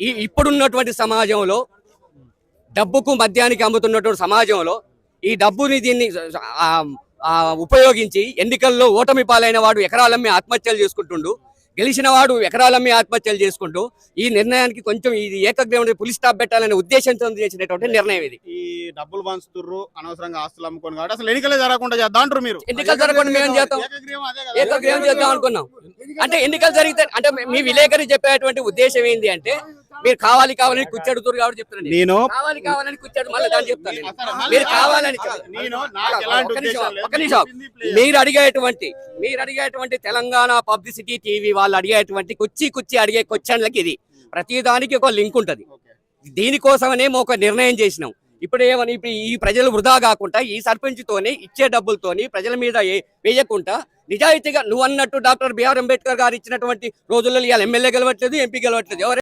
ఈ ఇప్పుడున్నటువంటి సమాజంలో డబ్బుకు మద్యానికి అమ్ముతున్నటువంటి సమాజంలో ఈ డబ్బుని దీన్ని ఉపయోగించి ఎన్నికల్లో ఓటమి పాలైన వాడు ఎకరాలమ్మి ఆత్మహత్యలు చేసుకుంటుండు గెలిచిన వాడు ఎకరాలమ్మి ఆత్మహత్యలు చేసుకుంటూ ఈ నిర్ణయానికి కొంచెం ఇది ఏకగ్రీవం పులి స్టాప్ పెట్టాలనే ఉద్దేశంతో చేసినటువంటి నిర్ణయం ఇది. ఈ డబ్బులు పంచుతుర్రు అనవసరంగా ఆస్తులు అమ్ముకొని కాబట్టి అసలు ఎన్నికలే జరగకుండా చేద్దాం అంటారు మీరు. ఎన్నికలు జరగకుండా మేము ఏం చేస్తాం? ఏకగ్రీవం అదే కదా. ఏకగ్రీవం చేద్దాం అనుకున్నాం. అంటే ఎన్నికలు జరిగితే అంటే మీ విలేకరి చెప్పేటువంటి ఉద్దేశం ఏంటి అంటే మీరు కావాలి కావాలని కూర్చోడుతురు కాబట్టి చెప్తున్నాను నేను కావాలి కావాలని కూర్చోడు మళ్ళీ దాన్ని చెప్తాను మీరు కావాలని కాదు. నేను నాకు ఎలాంటి ఒక్క నిమిషం, మీరు అడిగేటువంటి మీరు అడిగేటువంటి తెలంగాణ పబ్లిసిటీ టీవీ వాళ్ళు అడిగేటువంటి కుచ్చి కుచ్చి అడిగే క్వశ్చన్లకి ఇది. ప్రతిదానికి ఒక లింక్ ఉంటది. దీనికోసమనే మేము ఒక నిర్ణయం చేసినాం. ఇప్పుడు ఏమని ఇప్పుడు ఈ ప్రజలు వృధా కాకుండా ఈ సర్పంచ్ తోని ఇచ్చే డబ్బులతోని ప్రజల మీద వేయకుండా నిజాయితీగా నువ్వు అన్నట్టు డాక్టర్ బిఆర్ అంబేద్కర్ గారు ఇచ్చినటువంటి రోజుల్లో ఇవాళ ఎమ్మెల్యే గెలవట్లేదు ఎంపీ గెలవట్లేదు. ఎవరు